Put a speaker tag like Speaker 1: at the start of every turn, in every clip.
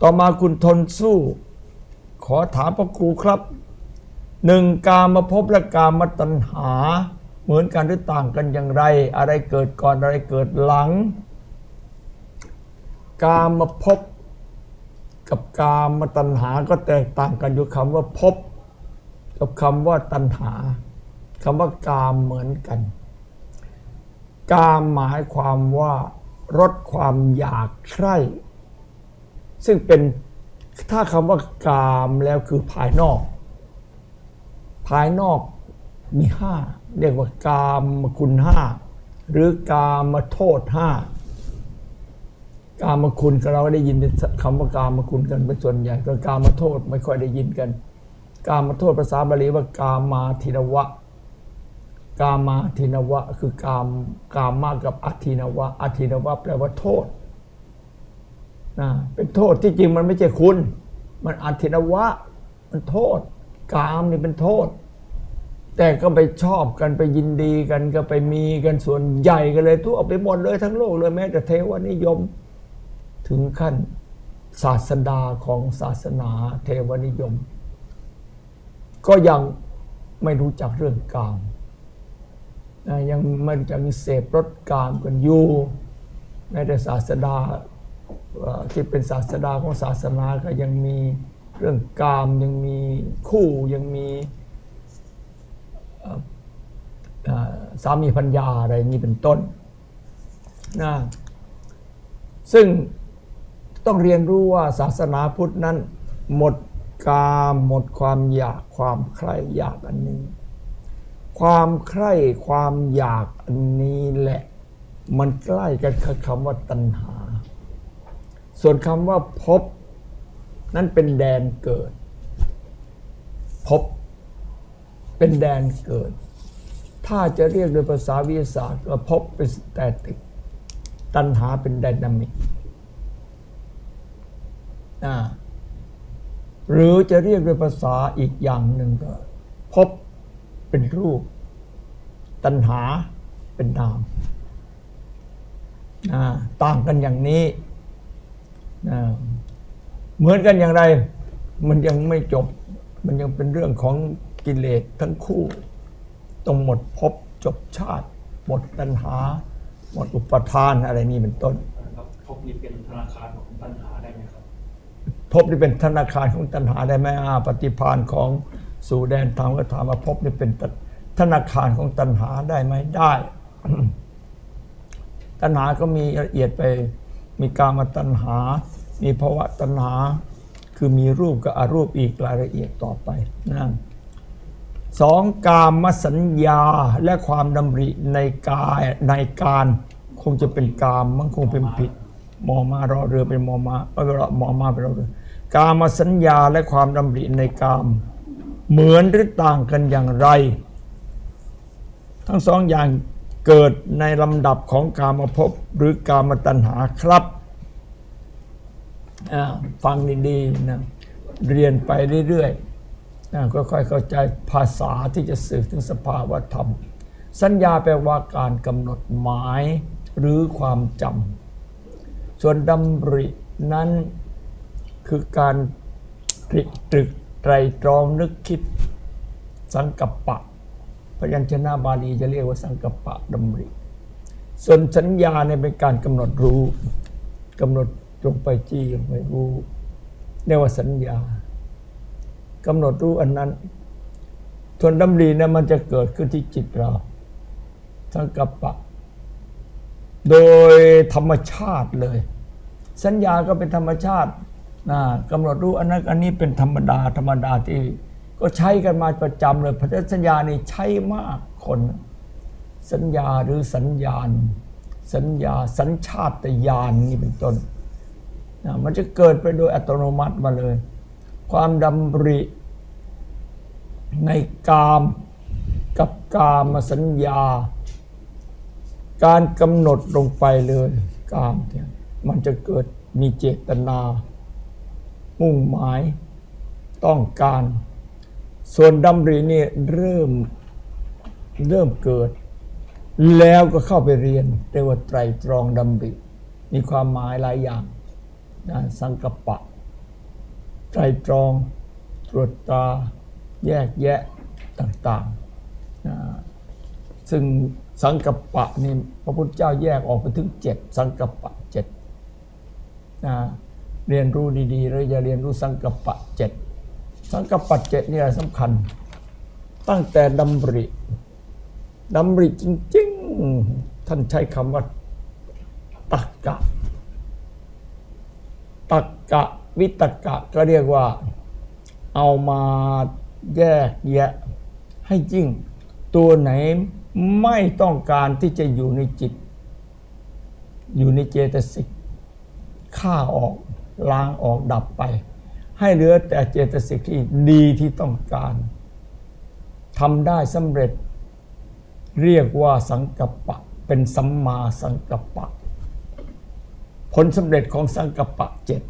Speaker 1: ต่อมาคุณทนสู้ ขอถามพระครูครับหนึ่งกามาพบและกามาตัณหา เหมือนกันหรือต่างกันอย่างไร อะไรเกิดก่อนอะไรเกิดหลัง กามาพบกับกามาตัณหาก็แตกต่างกันอยู่คำว่าพบ กับคำว่าตัณหาคำว่ากามเหมือนกัน กามหมายความว่ารสความอยากใคร่ ซึ่งเป็นถ้าคำว่ากามแล้วคือภายนอก ภายนอกมีห้าเรียกว่ากามคุณห้าหรือกามโทษห้ากามคุณเราได้ยินคำว่ากามคุณกันเป็นส่วนใหญ่ก็กามโทษไม่ค่อยได้ยินกัน กามโทษภาษาบาลีว่ากามาทินวะ กามาทินวะ คือกามกามมากับอธินวะอธินวะแปลว่าโทษ นะเป็นโทษที่จริงมันไม่ใช่คุณ มันอธินวะ มันโทษ กามนี่เป็นโทษ แต่ก็ไปชอบกันไปยินดีกันก็ไปมีกันส่วนใหญ่กันเลยทั่วไปหมดเลยทั้งโลกเลยแม้แต่เทวนิยม ถึงขั้นศาสดาของศาสนาเทวนิยม ก็ยังไม่รู้จักเรื่องกามยังมันยังเสพรสกามกันอยู่แม้แต่ศาสดา ที่เป็นศาสดาของศาสนาก็ยังมีเรื่องกามยังมีคู่ยังมีสามีพัญญาอะไรนี้เป็นต้นนะซึ่งต้องเรียนรู้ว่าศาสนาพุทธนั้น หมดกามหมดความอยากความใคร่อยากอันนี้ ความใคร่ความอยากอันนี้แหละ มันใกล้กันคำว่าตัณหา ส่วนคำว่าพบ นั่นเป็นแดนเกิด พบ เป็นแดนเกิด ถ้าจะเรียกโดยภาษาวิทยาศาสตร์ก็พบเป็นสแตติก ตัณหาเป็นไดนามิกหรือจะเรียกโดยภาษาอีกอย่างหนึ่งก็ พบเป็นรูป ตัณหาเป็นนามต่างกันอย่างนี้ เหมือนกันอย่างไร มันยังไม่จบ มันยังเป็นเรื่องของกิเลสทั้งคู่ต้องหมดภพจบชาติ หมดตัณหา หมดอุปทานอะไรนี่เป็นต้น
Speaker 2: ครับพบนี่เป็นธนาคารของปัญหาได้ไหมครับ
Speaker 1: ภพนี่เป็นธนาคารของตัณหาได้ไหมอาปฏิพานของสู่แดนธรรมก็ถามว่าภพนี่เป็นธนาคารของตัณหาได้ไหมได้ ตัณหาก็มีละเอียดไป มีกามตัณหา มีภาวะตัณหา คือมีรูปกับอรูปอีกรายละเอียดต่อไปนะสองกามสัญญาและความดำริในกายในการคงจะเป็นกามมันคงเป็นผิดมอมารอเรือเป็นมอมาเออมอมาเป็นรอเรือกามสัญญาและความดำริในกาม เหมือนหรือต่างกันอย่างไร ทั้งสองอย่าง เกิดในลำดับของกามภพหรือกามตัณหาครับฟังดีๆนะเรียนไปเรื่อยๆนะก็ค่อยเข้าใจภาษาที่จะสื่อถึงสภาวะธรรม สัญญาแปลว่าการกำหนดหมายหรือความจำส่วนดำรินั้นคือการตรึกตรึกไตรตรองนึกคิดสังกัปปะ พยัญชนะบาลีจะเรียกว่าสังกัปปะดำริ ส่วนสัญญาเนี่ยเป็นการกำหนดรู้กำหนดลงไปจี้ลงไปรู้เรียกว่าสัญญากำหนดรู้อันนั้นส่วนดำริเนี่ยมันจะเกิดขึ้นที่จิตเราสังกัปปะ โดยธรรมชาติเลย สัญญาก็เป็นธรรมชาตินะกำหนดรู้อันนั้นอันนี้เป็นธรรมดาธรรมดาที่ ก็ใช้กันมาประจำเลยพราะฉะนั้นสัญญานี่ใช้มากคน สัญญาหรือสัญญาณ สัญญาสัญชาตญาณนี่เป็นต้นนะมันจะเกิดไปโดยอัตโนมัติมาเลย ความดำริในกามกับกามสัญญา การกำหนดลงไปเลยกามเนี่ยมันจะเกิดมีเจตนา มุ่งหมายต้องการ ส่วนดำรินี่เริ่มเริ่มเกิด แล้วก็เข้าไปเรียนเรียกว่าไตรตรองดำริ มีความหมายหลายอย่างนะสังกปปะไตรตรองตรวจตาแยกแยะต่างๆนะซึ่งสังกัปปะนี่พระพุทธเจ้าแยกออกไปถึงเจ็ดสังกัปปะเจ็ดนะเรียนรู้ดีๆแล้วอย่าเรียนรู้สังกัปปะเจ็ด สังกปปะเจ็ดนี่แหละสำคัญ ตั้งแต่ดำริดำริจริง ๆ ท่านใช้คำว่า ตักกะ ตักกะวิตกะก็เรียกว่า เอามาแยกแยะ ให้ยิ่ง ตัวไหนไม่ต้องการที่จะอยู่ในจิต อยู่ในเจตสิกฆ่าออกล้างออกดับไป ให้เหลือแต่เจตสิกที่ดีที่ต้องการทำได้สำเร็จ เรียกว่าสังกัปปะ เป็นสัมมาสังกัปปะ ผลสำเร็จของสังกัปปะเจ็ด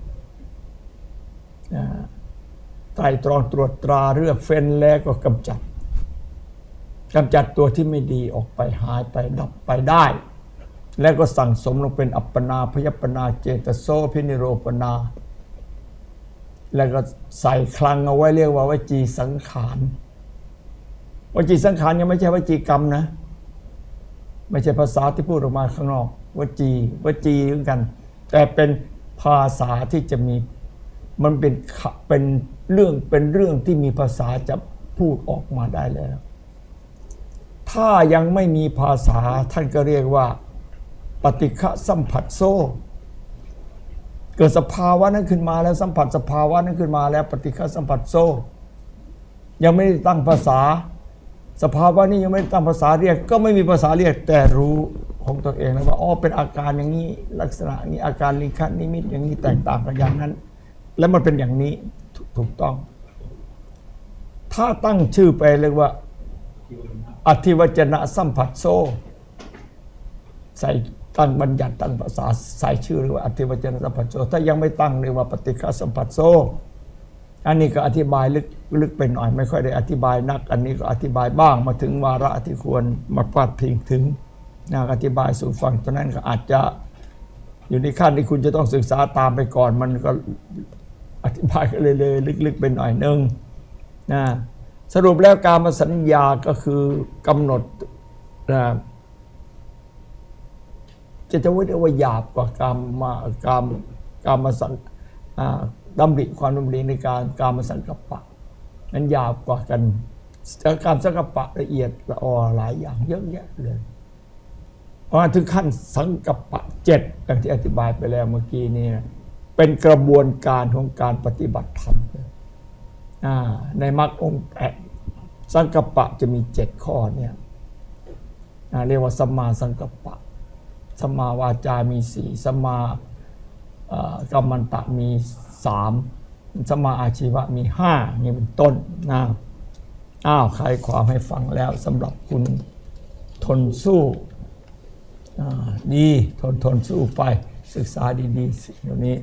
Speaker 1: ไตรตรองตรวจตราเรื่องเฟ้นแล้วก็กำจัดกำจัดตัวที่ไม่ดีออกไปหายไปดับไปได้ แล้วก็สั่งสมลงเป็นอัปปนาพยปนาเจตโสพินิโรปนา แล้วก็ใส่คลังเอาไว้เรียกว่าวจีสังขารวจีสังขารยังไม่ใช่วจีกรรมนะ ไม่ใช่ภาษาที่พูดออกมาข้างนอกวจีวจีเหมือนกัน แต่เป็นภาษาที่จะมีมันเป็นเป็นเรื่องเป็นเรื่องที่มีภาษาจะพูดออกมาได้แล้ว ถ้ายังไม่มีภาษาท่านก็เรียกว่า ปฏิฆะสัมผัสโซ เกิดสภาวะนั้นขึ้นมาแล้วสัมผัสสภาวะนั้นขึ้นมาแล้วปฏิฆะสัมผัสโซยังไม่ได้ตั้งภาษา สภาวะนี้ยังไม่ได้ตั้งภาษาเรียก ก็ไม่มีภาษาเรียกแต่รู้ของตัวเองนะว่าอ๋อเป็นอาการอย่างนี้ลักษณะนี้อาการลิงคันิมิตอย่างนี้แตกต่างกันอย่างนั้น แล้วมันเป็นอย่างนี้ถูกถูกต้อง ถ้าตั้งชื่อไปเรียกว่า อธิวจนะสัมผัสโซใส่ ตั้งบัญญัติตั้งภาษาใส่ชื่อเรียกว่าอธิวจนสัมผัสโซถ้ายังไม่ตั้งเรียกว่าปฏิฆาสัมผัสโซอันนี้ก็อธิบายลึกลึกไปหน่อยไม่ค่อยได้อธิบายนัก อันนี้ก็อธิบายบ้างมาถึงวาระที่ควรมาพาดพิงถึงนักอธิบายสู่ฟังตอนนั้นก็อาจจะอยู่ในขั้นที่คุณจะต้องศึกษาตามไปก่อน มันก็อธิบายกันเลยเลยลึกๆไปหน่อยนึงนะสรุปแล้วการมาสัญญาก็คือกำหนดนะ จะจะว่าว่าหยาบกว่าการมาการมการมาสังอ่าดำริความดำริในการการมาสังกัปปะนั้นหยาบกว่ากันการมสังกัปปะละเอียดละออหลายอย่างเยอะแยะเลยเพราถึงขั้นสังกัปปะเจ็ดอย่างที่อธิบายไปแล้วเมื่อกี้นี้นะเป็นกระบวนการของการปฏิบัติธรรมในมรรคองค์แปดสังกัปปะจะมีเจ็ดข้อเนี่ยเรียกว่าสัมมาสังกัปปะ สมาวาจามีสี่สมากรรมันตะมีสามสมาอาชีวะมีห้านี่เป็นต้นนะอ้าวใครความให้ฟังแล้วสำหรับคุณทนสู้ดีทนทนสู้ไปศึกษาดีๆสิ่งเหล่านี้